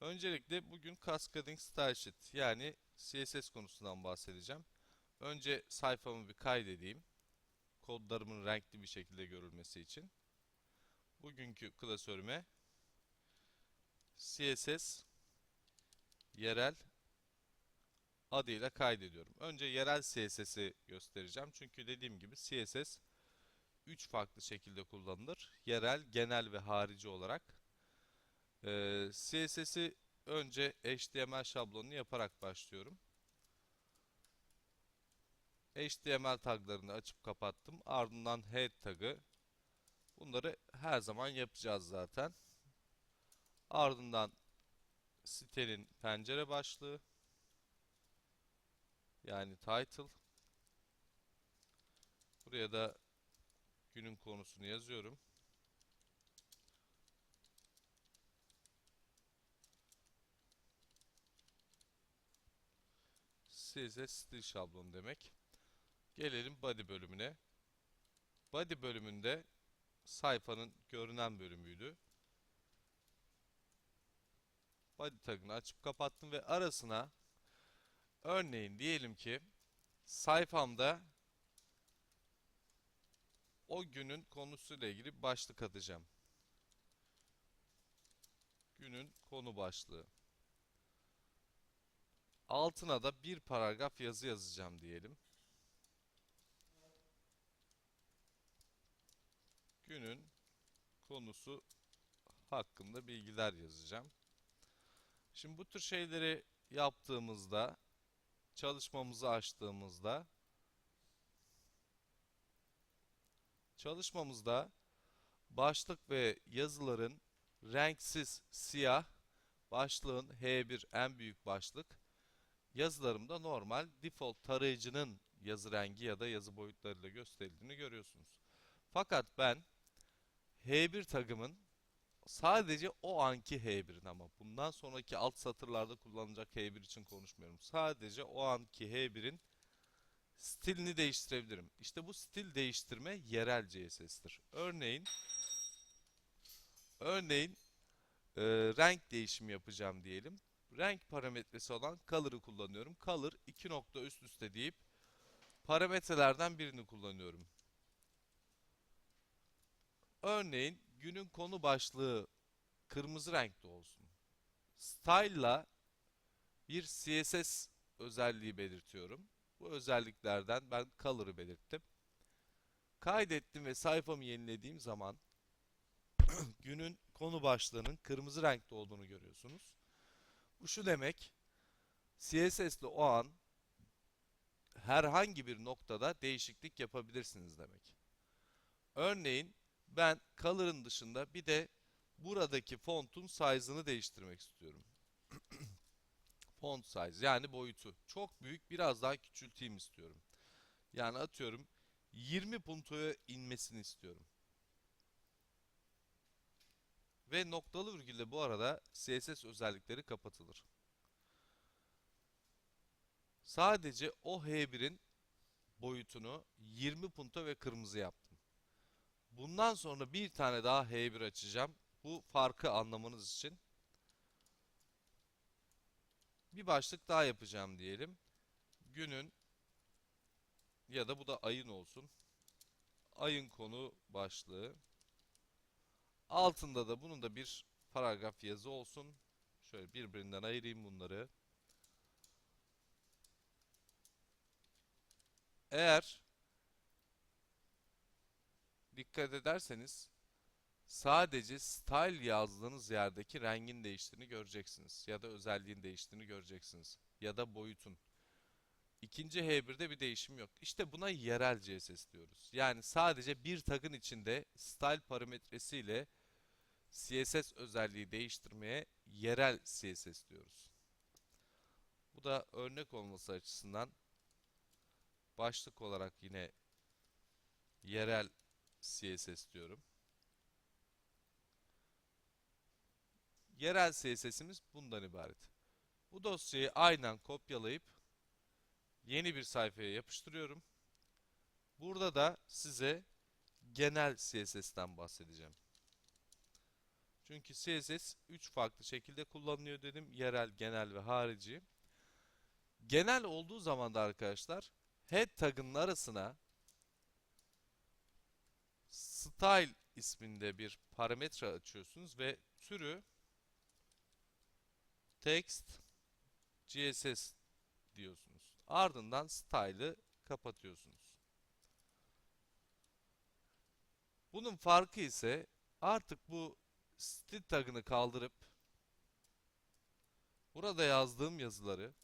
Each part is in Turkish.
Öncelikle bugün Cascading Style Sheet yani CSS konusundan bahsedeceğim. Önce sayfamı bir kaydedeyim. Kodlarımın renkli bir şekilde görülmesi için. Bugünkü klasörüme CSS yerel adıyla kaydediyorum. Önce yerel CSS'i göstereceğim. Çünkü dediğim gibi CSS 3 farklı şekilde kullanılır. Yerel, genel ve harici olarak. Ee, CSS'i önce HTML şablonunu yaparak başlıyorum. HTML taglarını açıp kapattım. Ardından head tagı. Bunları her zaman yapacağız zaten. Ardından sitenin pencere başlığı. Yani title. Buraya da günün konusunu yazıyorum. CSS stil şablonu demek. Gelelim body bölümüne. Body bölümünde sayfanın görünen bölümüydü. Body tagını açıp kapattım ve arasına örneğin diyelim ki sayfamda o günün konusuyla ilgili başlık atacağım. Günün konu başlığı. Altına da bir paragraf yazı yazacağım diyelim. Günün konusu hakkında bilgiler yazacağım. Şimdi bu tür şeyleri yaptığımızda, çalışmamızı açtığımızda, çalışmamızda başlık ve yazıların renksiz siyah, başlığın H1 en büyük başlık, yazılarımda normal default tarayıcının yazı rengi ya da yazı boyutlarıyla gösterildiğini görüyorsunuz. Fakat ben H1 tagımın sadece o anki H1'in ama bundan sonraki alt satırlarda kullanılacak H1 için konuşmuyorum. Sadece o anki H1'in stilini değiştirebilirim. İşte bu stil değiştirme yerel CSS'tir. Örneğin örneğin e, renk değişimi yapacağım diyelim. Renk parametresi olan color'ı kullanıyorum. Color iki nokta üst üste deyip parametrelerden birini kullanıyorum. Örneğin günün konu başlığı kırmızı renkte olsun. Style'la bir CSS özelliği belirtiyorum. Bu özelliklerden ben color'ı belirttim. Kaydettim ve sayfamı yenilediğim zaman günün konu başlığının kırmızı renkte olduğunu görüyorsunuz. Bu şu demek. CSS'le o an herhangi bir noktada değişiklik yapabilirsiniz demek. Örneğin ben color'ın dışında bir de buradaki fontun size'ını değiştirmek istiyorum. Font size yani boyutu. Çok büyük biraz daha küçülteyim istiyorum. Yani atıyorum 20 puntoya inmesini istiyorum. Ve noktalı virgülle bu arada CSS özellikleri kapatılır. Sadece o H1'in boyutunu 20 punto ve kırmızı yaptım. Bundan sonra bir tane daha H1 açacağım. Bu farkı anlamanız için. Bir başlık daha yapacağım diyelim. Günün ya da bu da ayın olsun. Ayın konu başlığı. Altında da bunun da bir paragraf yazı olsun. Şöyle birbirinden ayırayım bunları. Eğer dikkat ederseniz sadece style yazdığınız yerdeki rengin değiştiğini göreceksiniz. Ya da özelliğin değiştiğini göreceksiniz. Ya da boyutun. İkinci H1'de bir değişim yok. İşte buna yerel CSS diyoruz. Yani sadece bir tagın içinde style parametresiyle CSS özelliği değiştirmeye yerel CSS diyoruz. Bu da örnek olması açısından başlık olarak yine yerel CSS diyorum. Yerel CSS'imiz bundan ibaret. Bu dosyayı aynen kopyalayıp yeni bir sayfaya yapıştırıyorum. Burada da size genel CSS'ten bahsedeceğim. Çünkü CSS 3 farklı şekilde kullanılıyor dedim. Yerel, genel ve harici. Genel olduğu zaman da arkadaşlar head tagının arasına style isminde bir parametre açıyorsunuz ve türü text CSS diyorsunuz. Ardından style'ı kapatıyorsunuz. Bunun farkı ise artık bu stil tagını kaldırıp burada yazdığım yazıları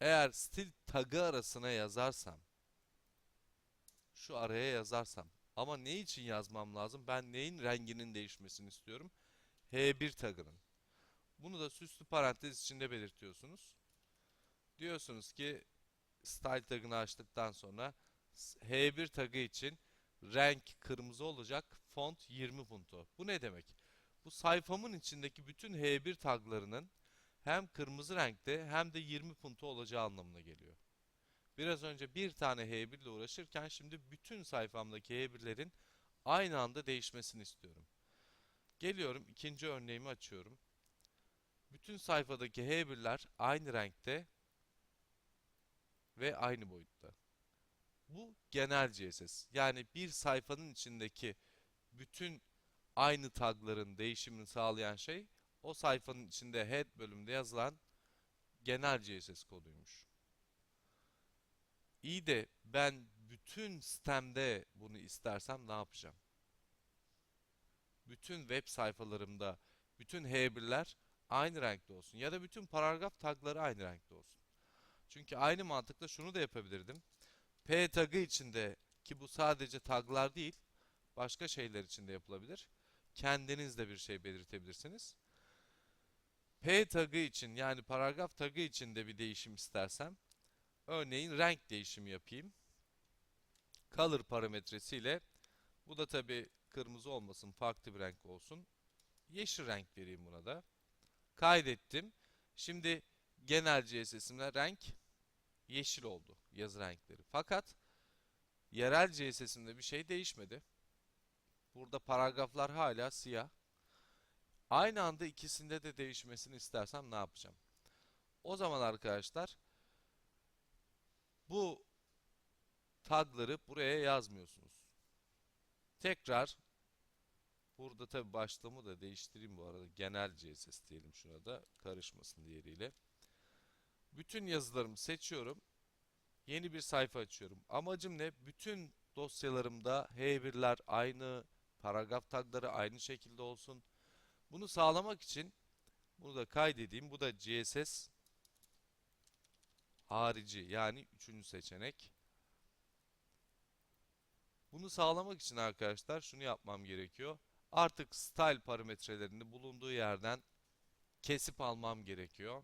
eğer stil tagı arasına yazarsam şu araya yazarsam ama ne için yazmam lazım? Ben neyin renginin değişmesini istiyorum? H1 tagının. Bunu da süslü parantez içinde belirtiyorsunuz. Diyorsunuz ki style tagını açtıktan sonra H1 tagı için renk kırmızı olacak. Font 20 punto. Bu ne demek? Bu sayfamın içindeki bütün H1 taglarının hem kırmızı renkte hem de 20 punto olacağı anlamına geliyor. Biraz önce bir tane H1 ile uğraşırken şimdi bütün sayfamdaki H1'lerin aynı anda değişmesini istiyorum. Geliyorum ikinci örneğimi açıyorum. Bütün sayfadaki H1'ler aynı renkte ve aynı boyutta. Bu genel CSS. Yani bir sayfanın içindeki bütün aynı tagların değişimini sağlayan şey o sayfanın içinde head bölümünde yazılan genel CSS koduymuş. İyi de ben bütün sistemde bunu istersem ne yapacağım? Bütün web sayfalarımda bütün H1'ler aynı renkte olsun ya da bütün paragraf tagları aynı renkte olsun. Çünkü aynı mantıkla şunu da yapabilirdim. P tagı içinde ki bu sadece taglar değil başka şeyler için de yapılabilir. Kendiniz de bir şey belirtebilirsiniz. P tagı için yani paragraf tagı için de bir değişim istersem örneğin renk değişimi yapayım. Color parametresiyle bu da tabi kırmızı olmasın farklı bir renk olsun. Yeşil renk vereyim buna da. Kaydettim. Şimdi genel CSS'imde renk yeşil oldu yazı renkleri. Fakat yerel CSS'imde bir şey değişmedi. Burada paragraflar hala siyah. Aynı anda ikisinde de değişmesini istersem ne yapacağım? O zaman arkadaşlar bu tagları buraya yazmıyorsunuz. Tekrar burada tabi başlığımı da değiştireyim bu arada. Genel CSS diyelim şuna da karışmasın diğeriyle. Bütün yazılarımı seçiyorum. Yeni bir sayfa açıyorum. Amacım ne? Bütün dosyalarımda H1'ler aynı, paragraf tagları aynı şekilde olsun. Bunu sağlamak için bunu da kaydedeyim. Bu da CSS harici yani üçüncü seçenek. Bunu sağlamak için arkadaşlar şunu yapmam gerekiyor. Artık style parametrelerini bulunduğu yerden kesip almam gerekiyor.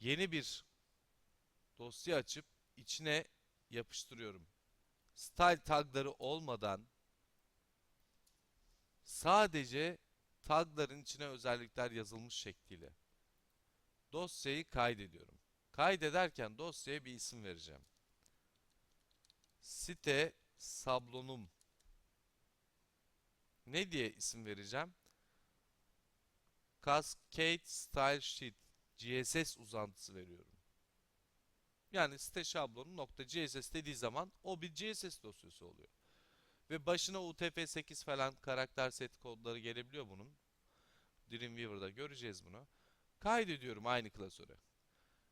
Yeni bir dosya açıp içine yapıştırıyorum. Style tagları olmadan sadece tagların içine özellikler yazılmış şekliyle dosyayı kaydediyorum. Kaydederken dosyaya bir isim vereceğim. Site sablonum ne diye isim vereceğim? Cascade Style Sheet CSS uzantısı veriyorum. Yani site şablonu nokta CSS dediği zaman o bir CSS dosyası oluyor. Ve başına UTF-8 falan karakter set kodları gelebiliyor bunun. Dreamweaver'da göreceğiz bunu. Kaydediyorum aynı klasöre.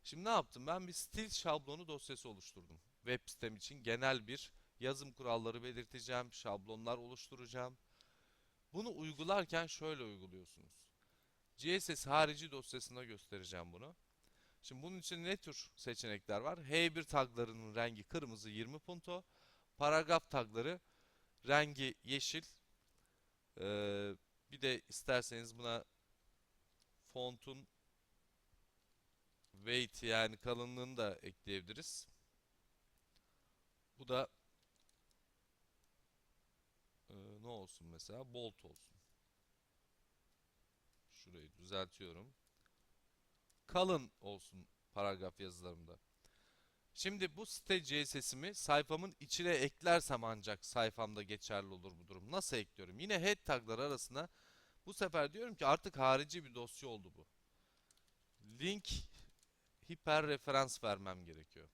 Şimdi ne yaptım? Ben bir stil şablonu dosyası oluşturdum. Web sitem için genel bir yazım kuralları belirteceğim, şablonlar oluşturacağım. Bunu uygularken şöyle uyguluyorsunuz. CSS harici dosyasında göstereceğim bunu. Şimdi bunun için ne tür seçenekler var? H1 taglarının rengi kırmızı 20 punto. Paragraf tagları rengi yeşil. Ee, bir de isterseniz buna fontun weight yani kalınlığını da ekleyebiliriz. Bu da e, ne olsun mesela? Bolt olsun. Şurayı düzeltiyorum. Kalın olsun paragraf yazılarımda. Şimdi bu site CSS'imi sayfamın içine eklersem ancak sayfamda geçerli olur bu durum. Nasıl ekliyorum? Yine head taglar arasına bu sefer diyorum ki artık harici bir dosya oldu bu. Link hiper referans vermem gerekiyor.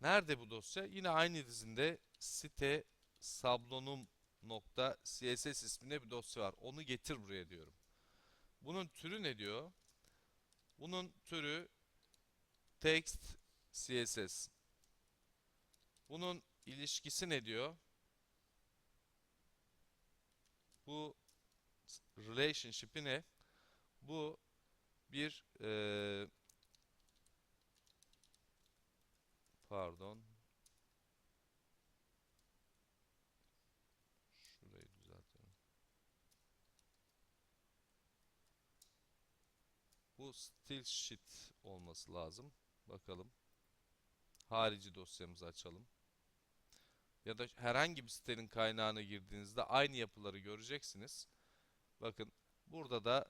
Nerede bu dosya? Yine aynı dizinde site sablonum nokta css isminde bir dosya var. Onu getir buraya diyorum. Bunun türü ne diyor? Bunun türü text css. Bunun ilişkisi ne diyor? Bu relationship'i ne? Bu bir eee, pardon şurayı düzeltelim. Bu still sheet olması lazım. Bakalım. Harici dosyamızı açalım. Ya da herhangi bir sitenin kaynağına girdiğinizde aynı yapıları göreceksiniz. Bakın burada da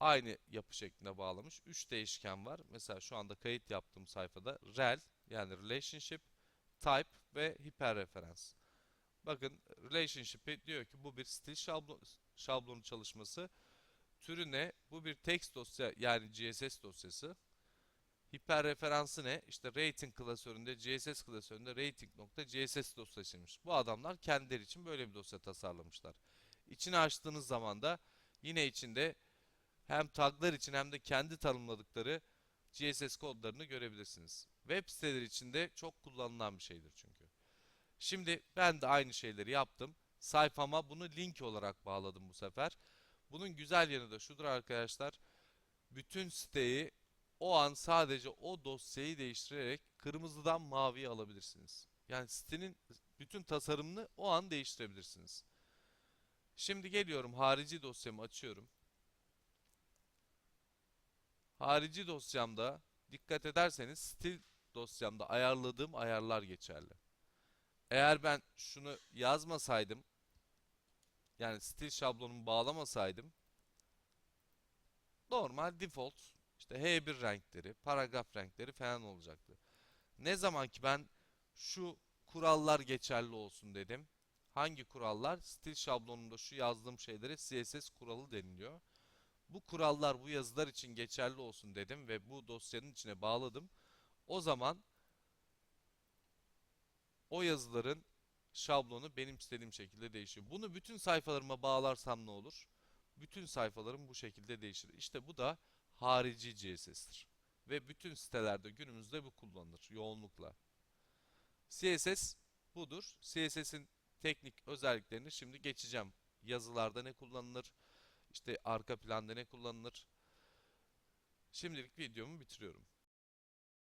aynı yapı şeklinde bağlamış. 3 değişken var. Mesela şu anda kayıt yaptığım sayfada rel yani relationship, type ve hiperreferans. Bakın relationship'i diyor ki bu bir stil şablon, şablonu çalışması. Türü ne? Bu bir text dosya yani CSS dosyası. Hiperreferansı ne? İşte rating klasöründe, CSS klasöründe rating.css dosyasıymış. Bu adamlar kendileri için böyle bir dosya tasarlamışlar. İçini açtığınız zaman da yine içinde hem taglar için hem de kendi tanımladıkları CSS kodlarını görebilirsiniz. Web siteleri için de çok kullanılan bir şeydir çünkü. Şimdi ben de aynı şeyleri yaptım. Sayfama bunu link olarak bağladım bu sefer. Bunun güzel yanı da şudur arkadaşlar. Bütün siteyi o an sadece o dosyayı değiştirerek kırmızıdan maviye alabilirsiniz. Yani sitenin bütün tasarımını o an değiştirebilirsiniz. Şimdi geliyorum harici dosyamı açıyorum. Harici dosyamda dikkat ederseniz stil dosyamda ayarladığım ayarlar geçerli. Eğer ben şunu yazmasaydım yani stil şablonumu bağlamasaydım normal default işte H1 renkleri, paragraf renkleri falan olacaktı. Ne zaman ki ben şu kurallar geçerli olsun dedim. Hangi kurallar? Stil şablonunda şu yazdığım şeylere CSS kuralı deniliyor. Bu kurallar bu yazılar için geçerli olsun dedim ve bu dosyanın içine bağladım. O zaman o yazıların şablonu benim istediğim şekilde değişiyor. Bunu bütün sayfalarıma bağlarsam ne olur? Bütün sayfalarım bu şekilde değişir. İşte bu da harici CSS'tir. Ve bütün sitelerde günümüzde bu kullanılır yoğunlukla. CSS budur. CSS'in teknik özelliklerini şimdi geçeceğim. Yazılarda ne kullanılır? İşte arka planda ne kullanılır? Şimdilik videomu bitiriyorum.